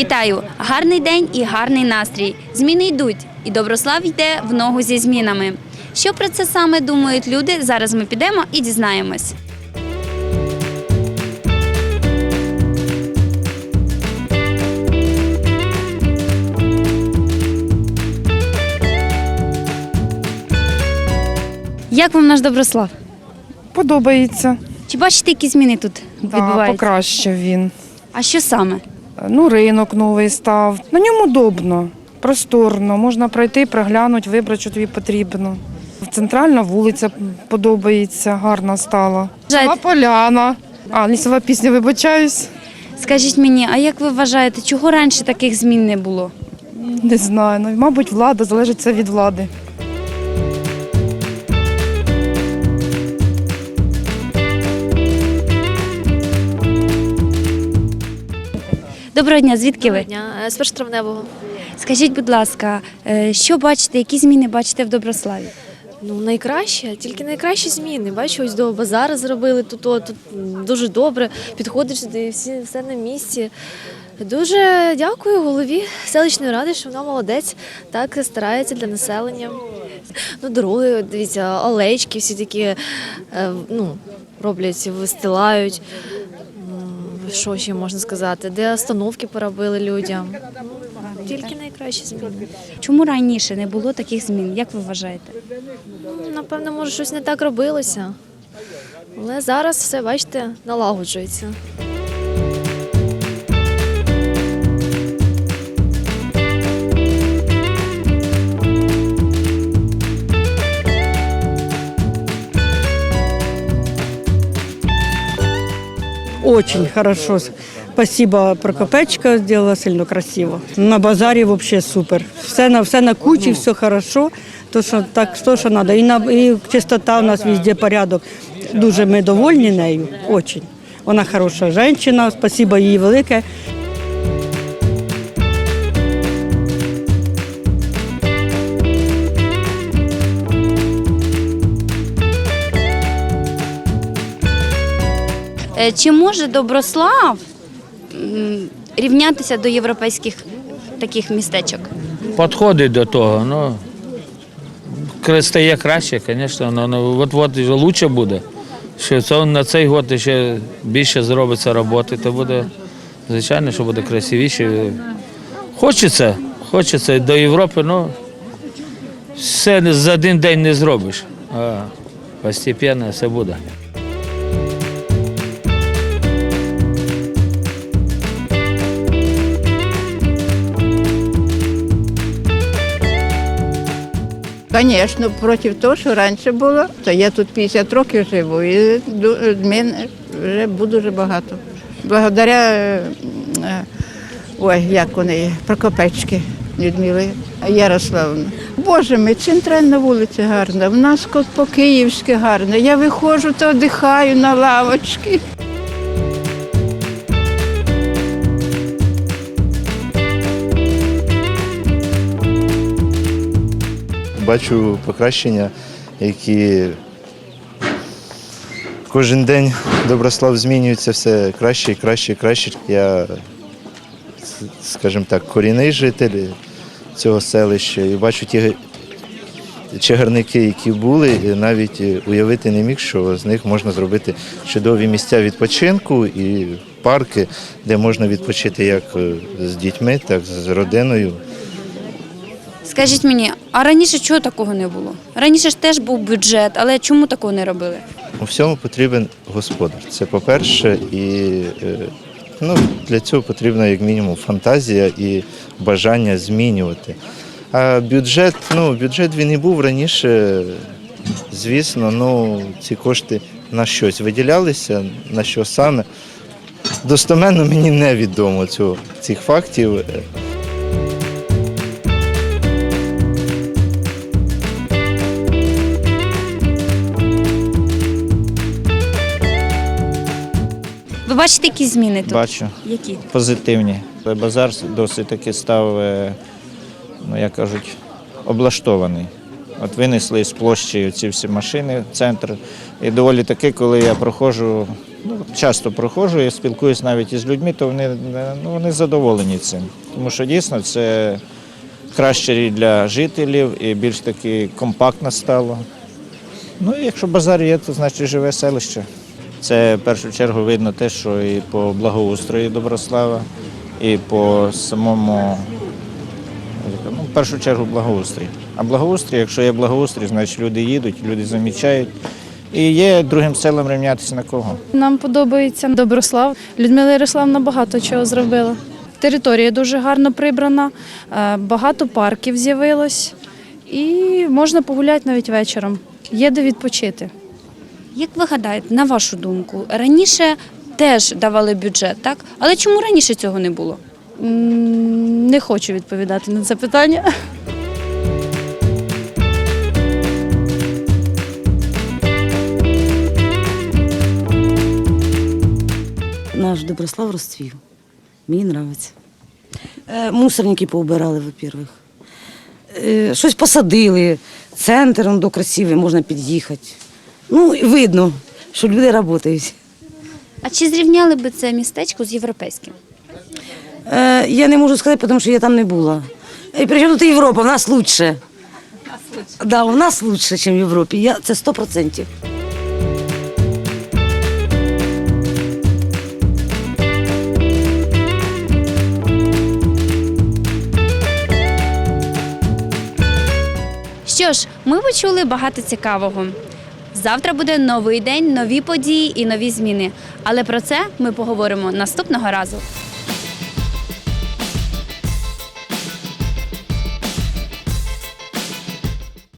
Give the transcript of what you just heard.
Вітаю! Гарний день і гарний настрій. Зміни йдуть, і Доброслав йде в ногу зі змінами. Що про це саме думають люди? Зараз ми підемо і дізнаємось. Як вам наш Доброслав? Подобається. Чи бачите, які зміни тут відбуваються? покращив він. А що саме? Ну, ринок новий став. На ньому удобно, просторно. Можна пройти, проглянути, вибрати, що тобі потрібно. Центральна вулиця подобається, гарна стала. Вважаєте- Поляна. А, лісова пісня, вибачаюсь. Скажіть мені, а як ви вважаєте, чого раніше таких змін не було? Не знаю. Ну, мабуть, влада залежить це від влади. Доброго дня, звідки ви? дня Е, з першотравневого. Скажіть, будь ласка, е, що бачите, які зміни бачите в Доброславі? Ну найкраще, тільки найкращі зміни. Бачу, ось до базару зробили тут, тут дуже добре. Підходиш сюди, всі все на місці. Дуже дякую голові селищної ради, що вона молодець, так старається для населення. Ну, дороги, дивіться, алеєчки всі такі е, ну, роблять, вистилають. Що ще можна сказати? Де остановки поробили людям. Тільки найкращі зміни. Чому раніше не було таких змін? Як ви вважаєте? Напевно, може, щось не так робилося. Але зараз все, бачите, налагоджується. Очень хорошо. Спасибо, Прокопечка сделала сильно красиво. На базарі вообще супер. Все на все на кучі, все хорошо. То що так, то, що треба. І на і чистота у нас везде порядок. Дуже ми довольні нею. Очень. Вона хороша жінка, спасибо їй велике. Чи може Доброслав рівнятися до європейських таких містечок? Підходить до того. Ну, кра- стає краще, звісно, ну, от от лучше буде. Що це на цей год ще більше зробиться роботи, то буде, звичайно, що буде красивіше. Хочеться, хочеться до Європи, ну все за один день не зробиш. А постепенно все буде. Звісно, проти того, що раніше було, то я тут 50 років живу і змін вже дуже багато. Благодаря е, ой, як вони, Прокопечки Людмили Ярославовни. Боже мій, центральна вулиця гарна, в нас кот по-київськи гарна. Я виходжу та дихаю на лавочки. Бачу покращення, які кожен день Доброслав змінюється все краще і краще і краще. Я, скажімо так, корінний житель цього селища і бачу ті чагарники, які були, і навіть уявити не міг, що з них можна зробити чудові місця відпочинку і парки, де можна відпочити як з дітьми, так і з родиною. Скажіть мені, а раніше чого такого не було? Раніше ж теж був бюджет, але чому такого не робили? У всьому потрібен господар. Це по-перше, і е, ну, для цього потрібна як мінімум фантазія і бажання змінювати. А бюджет, ну, бюджет він і був раніше, звісно, ну, ці кошти на щось виділялися, на що саме. Достоменно мені невідомо цього, цих фактів. Бачите, які зміни тут? Бачу, Які? позитивні. Базар досить таки став, е, ну як кажуть, облаштований. От винесли з площі ці всі машини в центр. І доволі таки, коли я проходжу, ну, часто проходжу і спілкуюсь навіть із людьми, то вони, ну, вони задоволені цим. Тому що дійсно це краще для жителів і більш таки компактно стало. Ну і якщо базар є, то значить живе селище. Це в першу чергу видно те, що і по благоустрою Доброслава, і по самому, ну, в першу чергу, благоустрій. А благоустрій, якщо є благоустрій, значить люди їдуть, люди замічають. І є другим селам рівнятися на кого. Нам подобається Доброслав. Людмила Ярославна багато чого зробила. Територія дуже гарно прибрана, е, багато парків з'явилось і можна погуляти навіть вечором. Є де відпочити. Як ви гадаєте, на вашу думку, раніше теж давали бюджет, так? Але чому раніше цього не було? Не хочу відповідати на це питання. Наш Доброслав розцвів. Мені подобається. Мусорники поубирали, во-первых. Е, Щось посадили, центр до красивий, можна під'їхати. Ну, видно, що люди працюють. А чи зрівняли би це містечко з європейським? Е, Я не можу сказати, тому що я там не була. І при чому тут Європа, в нас лучше. Да, у нас лучше, ніж в Європі. Я, це 100%. Що ж, ми почули багато цікавого. Завтра буде новий день, нові події і нові зміни. Але про це ми поговоримо наступного разу.